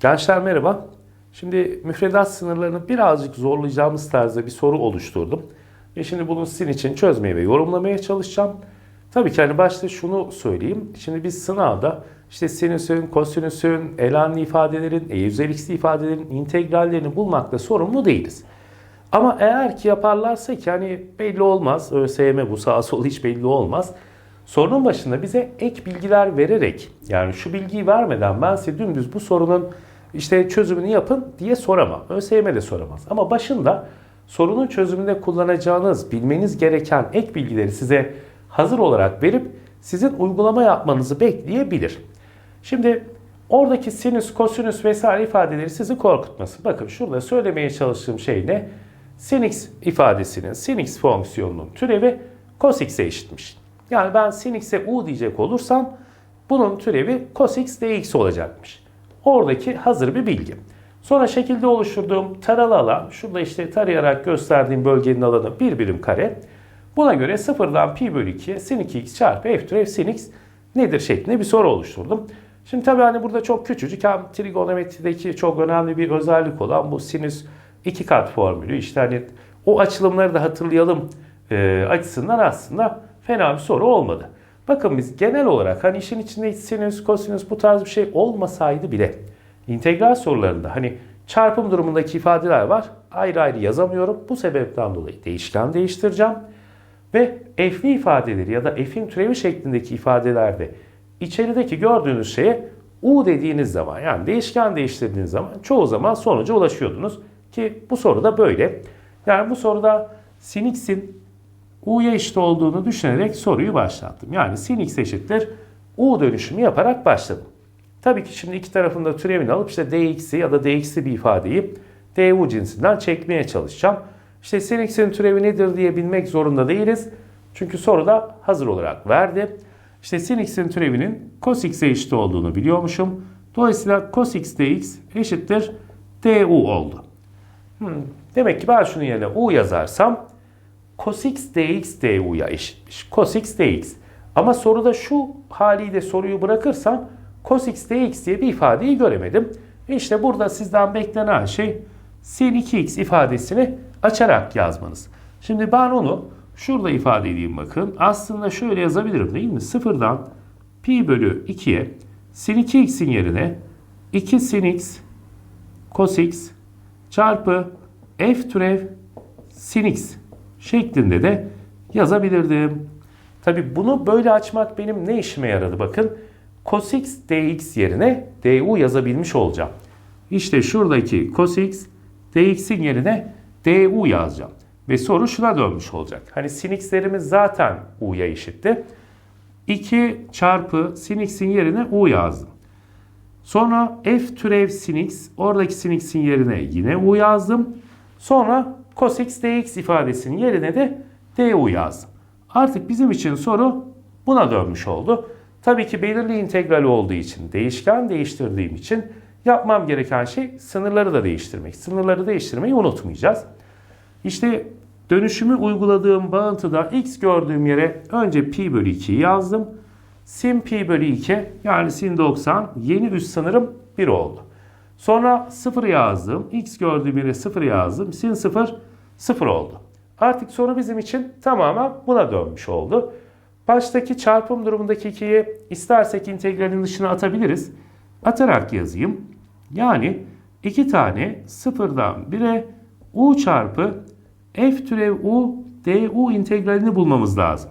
Gençler merhaba. Şimdi müfredat sınırlarını birazcık zorlayacağımız tarzda bir soru oluşturdum. Ve şimdi bunu sizin için çözmeye ve yorumlamaya çalışacağım. Tabii ki hani başta şunu söyleyeyim. Şimdi biz sınavda işte sinüsün, kosinüsün, elenli ifadelerin, e ifadelerin integrallerini bulmakla sorumlu değiliz. Ama eğer ki yaparlarsa ki hani belli olmaz. ÖSYM bu sağa sola hiç belli olmaz. Sorunun başında bize ek bilgiler vererek yani şu bilgiyi vermeden ben size dümdüz bu sorunun işte çözümünü yapın diye soramam. ÖSYM de soramaz. Ama başında sorunun çözümünde kullanacağınız, bilmeniz gereken ek bilgileri size hazır olarak verip sizin uygulama yapmanızı bekleyebilir. Şimdi oradaki sinüs, kosinüs vesaire ifadeleri sizi korkutmasın. Bakın şurada söylemeye çalıştığım şey ne? Sin x ifadesinin, sin x fonksiyonunun türevi cos x'e eşitmiş. Yani ben sin x'e u diyecek olursam bunun türevi cos x dx olacakmış. Oradaki hazır bir bilgi. Sonra şekilde oluşturduğum taralı alan, şurada işte tarayarak gösterdiğim bölgenin alanı bir birim kare. Buna göre sıfırdan pi bölü 2'ye sin 2x çarpı f türev sin x nedir şeklinde bir soru oluşturdum. Şimdi tabii hani burada çok küçücük hem trigonometrideki çok önemli bir özellik olan bu sinüs iki kat formülü işte hani o açılımları da hatırlayalım e, açısından aslında fena bir soru olmadı. Bakın biz genel olarak hani işin içinde sinüs, kosinüs bu tarz bir şey olmasaydı bile integral sorularında hani çarpım durumundaki ifadeler var. Ayrı ayrı yazamıyorum. Bu sebepten dolayı değişken değiştireceğim. Ve f'li ifadeleri ya da f'in türevi şeklindeki ifadelerde içerideki gördüğünüz şeye u dediğiniz zaman yani değişken değiştirdiğiniz zaman çoğu zaman sonuca ulaşıyordunuz. Ki bu soruda böyle. Yani bu soruda sin x'in u'ya eşit olduğunu düşünerek soruyu başlattım. Yani sin x eşittir u dönüşümü yaparak başladım. Tabii ki şimdi iki tarafında türevini alıp işte dx'i ya da dx'li bir ifadeyi du cinsinden çekmeye çalışacağım. İşte sin x'in türevi nedir diye bilmek zorunda değiliz. Çünkü soruda hazır olarak verdi. İşte sin x'in türevinin cos x'e eşit olduğunu biliyormuşum. Dolayısıyla cos x dx eşittir du oldu. Hmm, demek ki ben şunun yerine u yazarsam cos x dx du'ya eşitmiş. Cos x dx. Ama soruda şu haliyle soruyu bırakırsam cos x dx diye bir ifadeyi göremedim. İşte burada sizden beklenen şey sin 2x ifadesini açarak yazmanız. Şimdi ben onu şurada ifade edeyim bakın. Aslında şöyle yazabilirim değil mi? Sıfırdan pi bölü 2'ye sin 2x'in yerine 2 sin x cos x çarpı f türev sin x şeklinde de yazabilirdim. Tabi bunu böyle açmak benim ne işime yaradı bakın. Cos x dx yerine du yazabilmiş olacağım. İşte şuradaki cos x dx'in yerine du yazacağım. Ve soru şuna dönmüş olacak. Hani sin x'lerimiz zaten u'ya eşitti. 2 çarpı sin x'in yerine u yazdım. Sonra f türev sin x, oradaki sin x'in yerine yine u yazdım. Sonra cos x dx ifadesinin yerine de du yazdım. Artık bizim için soru buna dönmüş oldu. Tabii ki belirli integral olduğu için, değişken değiştirdiğim için yapmam gereken şey sınırları da değiştirmek. Sınırları değiştirmeyi unutmayacağız. İşte dönüşümü uyguladığım bağıntıda x gördüğüm yere önce pi bölü 2 yazdım. Sin pi bölü 2 yani sin 90 yeni üst sınırım 1 oldu. Sonra 0 yazdım. X gördüğüm yere 0 yazdım. Sin 0 0 oldu. Artık soru bizim için tamamen buna dönmüş oldu. Baştaki çarpım durumundaki 2'yi istersek integralin dışına atabiliriz. Atarak yazayım. Yani 2 tane 0'dan 1'e u çarpı f türev u du integralini bulmamız lazım.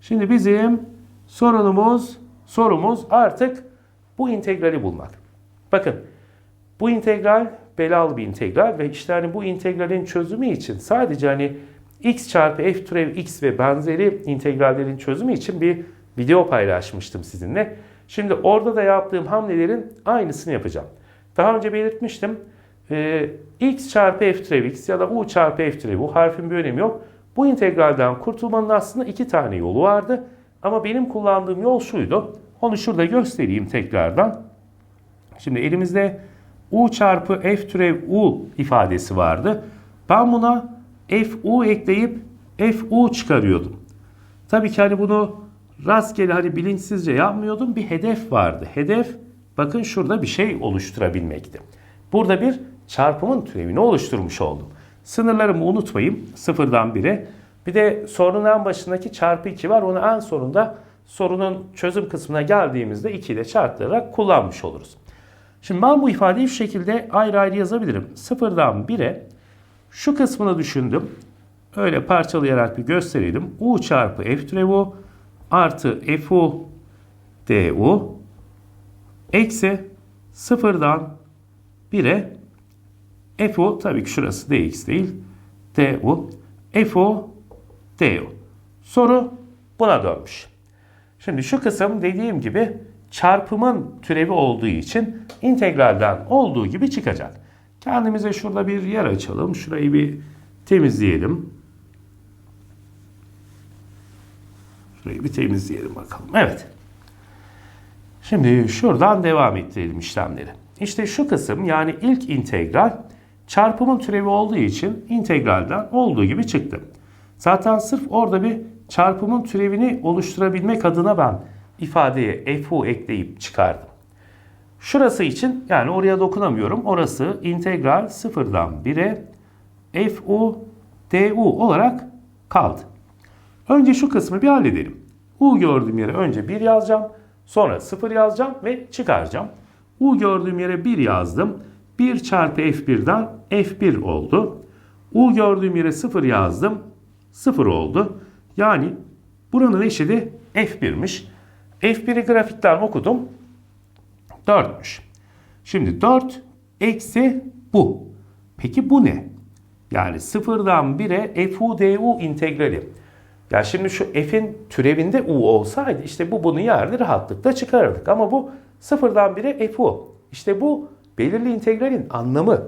Şimdi bizim sorunumuz sorumuz artık bu integrali bulmak. Bakın bu integral belalı bir integral ve işte hani bu integralin çözümü için sadece hani x çarpı f türev x ve benzeri integrallerin çözümü için bir video paylaşmıştım sizinle. Şimdi orada da yaptığım hamlelerin aynısını yapacağım. Daha önce belirtmiştim. Ee, x çarpı f türev x ya da u çarpı f türev u harfin bir önemi yok. Bu integralden kurtulmanın aslında iki tane yolu vardı. Ama benim kullandığım yol şuydu. Onu şurada göstereyim tekrardan. Şimdi elimizde u çarpı f türev u ifadesi vardı. Ben buna f u ekleyip f u çıkarıyordum. Tabii ki hani bunu rastgele hani bilinçsizce yapmıyordum. Bir hedef vardı. Hedef bakın şurada bir şey oluşturabilmekti. Burada bir çarpımın türevini oluşturmuş oldum. Sınırlarımı unutmayayım. Sıfırdan 1'e. Bir de sorunun en başındaki çarpı 2 var. Onu en sonunda sorunun çözüm kısmına geldiğimizde 2 ile çarptırarak kullanmış oluruz. Şimdi ben bu ifadeyi şu şekilde ayrı ayrı yazabilirim. Sıfırdan 1'e şu kısmını düşündüm. Öyle parçalayarak bir gösterelim. U çarpı F türevi U artı FU DU eksi sıfırdan 1'e FU tabii ki şurası DX değil. DU FU DU. Soru buna dönmüş. Şimdi şu kısım dediğim gibi çarpımın türevi olduğu için integralden olduğu gibi çıkacak. Kendimize şurada bir yer açalım. Şurayı bir temizleyelim. Şurayı bir temizleyelim bakalım. Evet. Şimdi şuradan devam ettirelim işlemleri. İşte şu kısım yani ilk integral çarpımın türevi olduğu için integralden olduğu gibi çıktı. Zaten sırf orada bir çarpımın türevini oluşturabilmek adına ben ifadeye fu ekleyip çıkardım. Şurası için yani oraya dokunamıyorum. Orası integral sıfırdan 1'e fu du olarak kaldı. Önce şu kısmı bir halledelim. U gördüğüm yere önce 1 yazacağım. Sonra 0 yazacağım ve çıkaracağım. U gördüğüm yere 1 yazdım. 1 çarpı F1'den F1 oldu. U gördüğüm yere 0 yazdım. 0 oldu. Yani buranın eşidi F1'miş. F1'i grafikten okudum. 4'müş. Şimdi 4 eksi bu. Peki bu ne? Yani sıfırdan 1'e fu du integrali. Ya şimdi şu f'in türevinde u olsaydı işte bu bunu yerdi rahatlıkla çıkarırdık. Ama bu sıfırdan 1'e fu. İşte bu belirli integralin anlamı.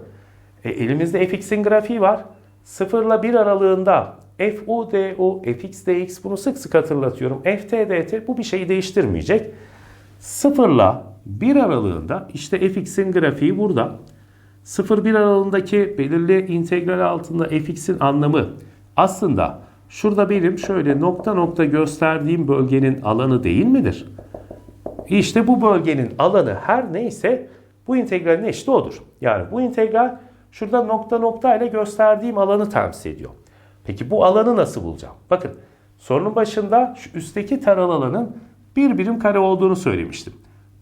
E, elimizde fx'in grafiği var. 0 ile 1 aralığında fu du, fx dx bunu sık sık hatırlatıyorum. ft dt bu bir şeyi değiştirmeyecek. 0 ile 1 aralığında işte fx'in grafiği burada. 0-1 aralığındaki belirli integral altında fx'in anlamı aslında şurada benim şöyle nokta nokta gösterdiğim bölgenin alanı değil midir? İşte bu bölgenin alanı her neyse bu integralin eşit odur. Yani bu integral şurada nokta nokta ile gösterdiğim alanı temsil ediyor. Peki bu alanı nasıl bulacağım? Bakın sorunun başında şu üstteki taral alanın bir birim kare olduğunu söylemiştim.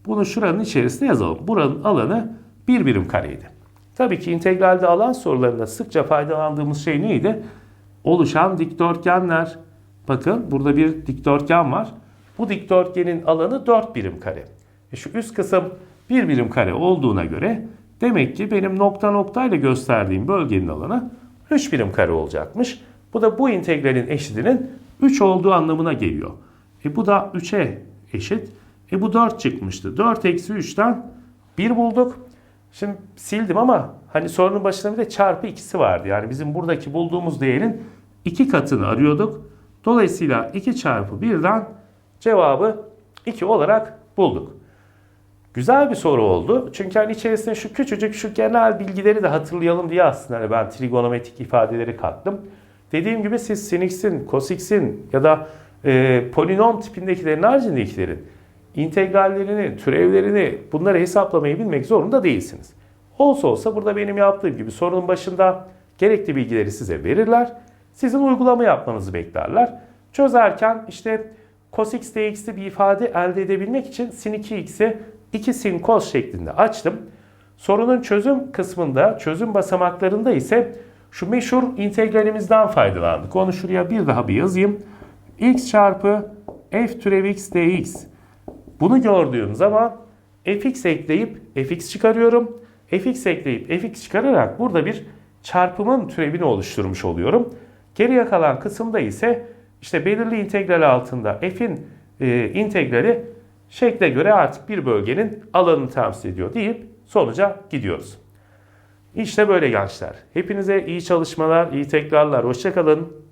Bunu şuranın içerisine yazalım. Buranın alanı bir birim kareydi. Tabii ki integralde alan sorularında sıkça faydalandığımız şey neydi? Oluşan dikdörtgenler. Bakın burada bir dikdörtgen var. Bu dikdörtgenin alanı 4 birim kare. E şu üst kısım 1 birim kare olduğuna göre demek ki benim nokta noktayla gösterdiğim bölgenin alanı 3 birim kare olacakmış. Bu da bu integralin eşitinin 3 olduğu anlamına geliyor. E bu da 3'e eşit. E bu 4 çıkmıştı. 4 eksi 3'ten 1 bulduk. Şimdi sildim ama hani sorunun başında bir de çarpı ikisi vardı. Yani bizim buradaki bulduğumuz değerin iki katını arıyorduk. Dolayısıyla 2 çarpı 1'den cevabı 2 olarak bulduk. Güzel bir soru oldu. Çünkü hani içerisinde şu küçücük şu genel bilgileri de hatırlayalım diye aslında hani ben trigonometrik ifadeleri kattım. Dediğim gibi siz sin x'in, cos x'in ya da e, polinom tipindekilerin haricindekilerin integrallerini, türevlerini bunları hesaplamayı bilmek zorunda değilsiniz. Olsa olsa burada benim yaptığım gibi sorunun başında gerekli bilgileri size verirler. Sizin uygulama yapmanızı beklerler. Çözerken işte cos x dx'li bir ifade elde edebilmek için sin 2x'i 2 sin cos şeklinde açtım. Sorunun çözüm kısmında, çözüm basamaklarında ise şu meşhur integralimizden faydalandık. Onu şuraya bir daha bir yazayım. x çarpı f türev x dx. Bunu gördüğüm zaman fx ekleyip fx çıkarıyorum. fx ekleyip fx çıkararak burada bir çarpımın türevini oluşturmuş oluyorum. Geriye kalan kısımda ise işte belirli integral altında f'in e, integrali şekle göre artık bir bölgenin alanını temsil ediyor deyip sonuca gidiyoruz. İşte böyle gençler. Hepinize iyi çalışmalar, iyi tekrarlar. Hoşçakalın.